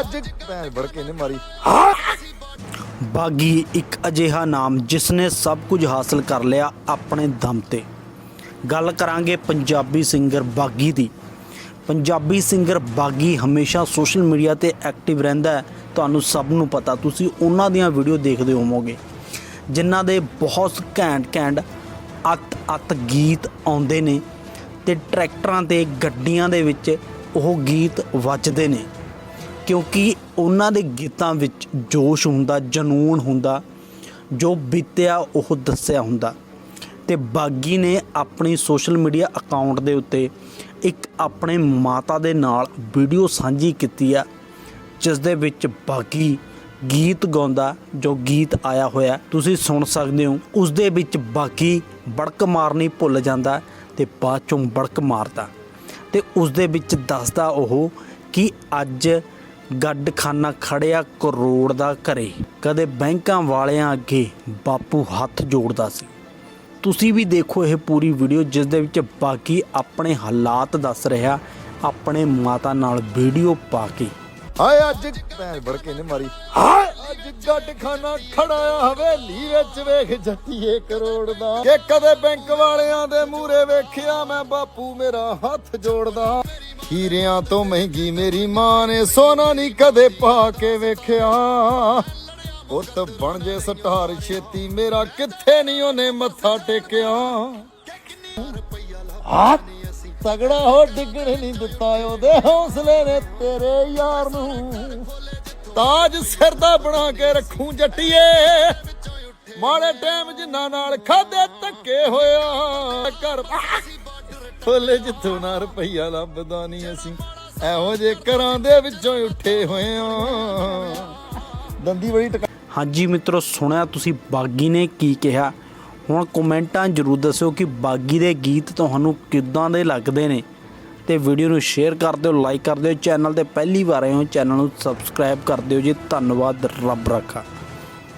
ਅੱਜ ਭੈਣ ਬੜ ਕੇ ਨੇ ਮਾਰੀ ਬਾਗੀ ਇੱਕ ਅਜਿਹਾ ਨਾਮ ਜਿਸ ਨੇ ਸਭ ਕੁਝ ਹਾਸਲ ਕਰ ਲਿਆ ਆਪਣੇ ਦਮ ਤੇ। ਗੱਲ ਕਰਾਂਗੇ ਪੰਜਾਬੀ ਸਿੰਗਰ ਬਾਗੀ ਦੀ। ਪੰਜਾਬੀ ਸਿੰਗਰ ਬਾਗੀ ਹਮੇਸ਼ਾ ਸੋਸ਼ਲ ਮੀਡੀਆ ਤੇ ਐਕਟਿਵ ਰਹਿੰਦਾ ਹੈ। ਤੁਹਾਨੂੰ ਸਭ ਨੂੰ ਪਤਾ, ਤੁਸੀਂ ਉਹਨਾਂ ਦੀਆਂ ਵੀਡੀਓ ਦੇਖਦੇ ਹੋਵੋਗੇ, ਜਿਨ੍ਹਾਂ ਦੇ ਬਹੁਤ ਘੈਂਟ ਘੈਂਟ ਅੱਤ ਅੱਤ ਗੀਤ ਆਉਂਦੇ ਨੇ ਤੇ ਟਰੈਕਟਰਾਂ ਤੇ ਗੱਡੀਆਂ ਦੇ ਵਿੱਚ ਉਹ ਗੀਤ ਵੱਜਦੇ ਨੇ। ਕਿਉਂਕਿ ਉਹਨਾਂ ਦੇ ਗੀਤਾਂ ਵਿੱਚ ਜੋਸ਼ ਹੁੰਦਾ, ਜਨੂਨ ਹੁੰਦਾ, ਜੋ ਬੀਤਿਆ ਉਹ ਦੱਸਿਆ ਹੁੰਦਾ। ਤੇ ਬਾਗੀ ਨੇ ਆਪਣੀ ਸੋਸ਼ਲ ਮੀਡੀਆ ਅਕਾਊਂਟ ਦੇ ਉੱਤੇ ਇੱਕ ਆਪਣੇ ਮਾਤਾ ਦੇ ਨਾਲ ਵੀਡੀਓ ਸਾਂਝੀ ਕੀਤੀ ਆ ਜਿਸ ਦੇ ਵਿੱਚ ਬਾਗੀ ਗੀਤ ਗਾਉਂਦਾ, ਜੋ ਗੀਤ ਆਇਆ ਹੋਇਆ, ਤੁਸੀਂ ਸੁਣ ਸਕਦੇ ਹੋ। ਉਸ ਦੇ ਵਿੱਚ ਬਾਗੀ ਬੜਕ ਮਾਰਨੀ ਭੁੱਲ ਜਾਂਦਾ ਤੇ ਬਾਅਦ ਚੋਂ ਬੜਕ ਮਾਰਦਾ। ਤੇ ਉਸ ਦੇ ਵਿੱਚ ਦੱਸਦਾ ਉਹ ਕਿ ਅੱਜ ਗੱਡਖਾਨਾ ਖੜਿਆ ਕਰੋੜ ਦਾ ਘਰੇ। ਕਦੇ ਬੈਂਕਾਂ ਵਾਲਿਆਂ ਅੱਗੇ ਬਾਪੂ ਹੱਥ ਜੋੜਦਾ ਸੀ। ਤੁਸੀਂ ਵੀ ਦੇਖੋ ਇਹ ਪੂਰੀ ਵੀਡੀਓ ਜਿਸ ਦੇ ਵਿੱਚ ਬਾਕੀ ਆਪਣੇ ਹਾਲਾਤ ਦੱਸ ਰਿਹਾ ਆਪਣੇ ਮਾਤਾ ਨਾਲ ਵੀਡੀਓ ਪਾ ਕੇ। ਹਾਏ ਅੱਜ ਭੈਣ ਬੜ ਕੇ ਨੇ ਮਾਰੀ। ਅੱਜ ਗੱਡ ਖਾਨਾ ਖੜਾਇਆ ਹਵੇਲੀ ਵਿੱਚ ਵੇਖ ਜੱਟੀਏ ਕਰੋੜ ਦਾ। ਕਿ ਕਦੇ ਬੈਂਕ ਵਾਲਿਆਂ ਦੇ ਮੂਰੇ ਵੇਖਿਆ ਮੈਂ ਬਾਪੂ ਮੇਰਾ ਹੱਥ ਜੋੜਦਾ। ਹੀਰਿਆਂ ਤੋਂ ਮਹਿੰਗੀ ਮੇਰੀ ਮਾਂ ਨੇ ਸੋਨਾ ਨਹੀਂ ਕਦੇ ਪਾ ਕੇ ਵੇਖਿਆ। ਪੁੱਤ ਬਣ ਜੇ ਸਟਾਰ ਛੇਤੀ ਮੇਰਾ ਕਿੱਥੇ ਨਹੀਂ ਉਹਨੇ ਮੱਥਾ ਟੇਕਿਆ। ਆ ਤਗੜਾ ਹੋ ਡਿੱਗਣ ਨਹੀਂ ਦਿੱਤਾ ਉਹਦੇ ਹੌਸਲੇ ਨੇ ਤੇਰੇ ਯਾਰ ਨੂੰ। ਤਾਜ ਸਿਰ ਦਾ ਬਣਾ ਕੇ ਰੱਖੂ ਜੱਟੀਏ। ਮਾੜੇ ਟਾਈਮ ਜਿੰਨਾ ਨਾਲ ਖਾਦੇ ਧੱਕੇ ਹੋਇਆ। ਘਰ ਫੁੱਲ ਜਿੱਥੋਂ ਨਾ ਰੁਪਈਆ ਲੱਭਦਾ ਨਹੀਂ ਅਸੀਂ। ਇਹੋ ਜੇ ਘਰਾਂ ਦੇ ਵਿੱਚੋਂ ਉੱਠੇ ਹੋਏ ਆ। ਦੰਦੀ ਬੜੀ ਟਕਾ ਹਾਂਜੀ ਮਿੱਤਰੋ, ਸੁਣਿਆ ਤੁਸੀਂ ਬਾਗੀ ਨੇ ਕੀ ਕਿਹਾ? ਹੁਣ ਕਮੈਂਟਾਂ ਜਰੂਰ ਦੱਸਿਓ ਕਿ ਬਾਗੀ ਦੇ ਗੀਤ ਤੁਹਾਨੂੰ ਕਿੱਦਾਂ ਦੇ ਲੱਗਦੇ ਨੇ। ਤੇ ਵੀਡੀਓ ਨੂੰ ਸ਼ੇਅਰ ਕਰ ਦਿਓ, ਲਾਈਕ ਕਰ ਦਿਓ, ਚੈਨਲ ਤੇ ਪਹਿਲੀ ਵਾਰ ਆਏ ਹੋ, ਚੈਨਲ ਨੂੰ ਸਬਸਕ੍ਰਾਈਬ ਕਰ ਦਿਓ ਜੀ। ਧੰਨਵਾਦ, ਰੱਬ ਰੱਖਾ।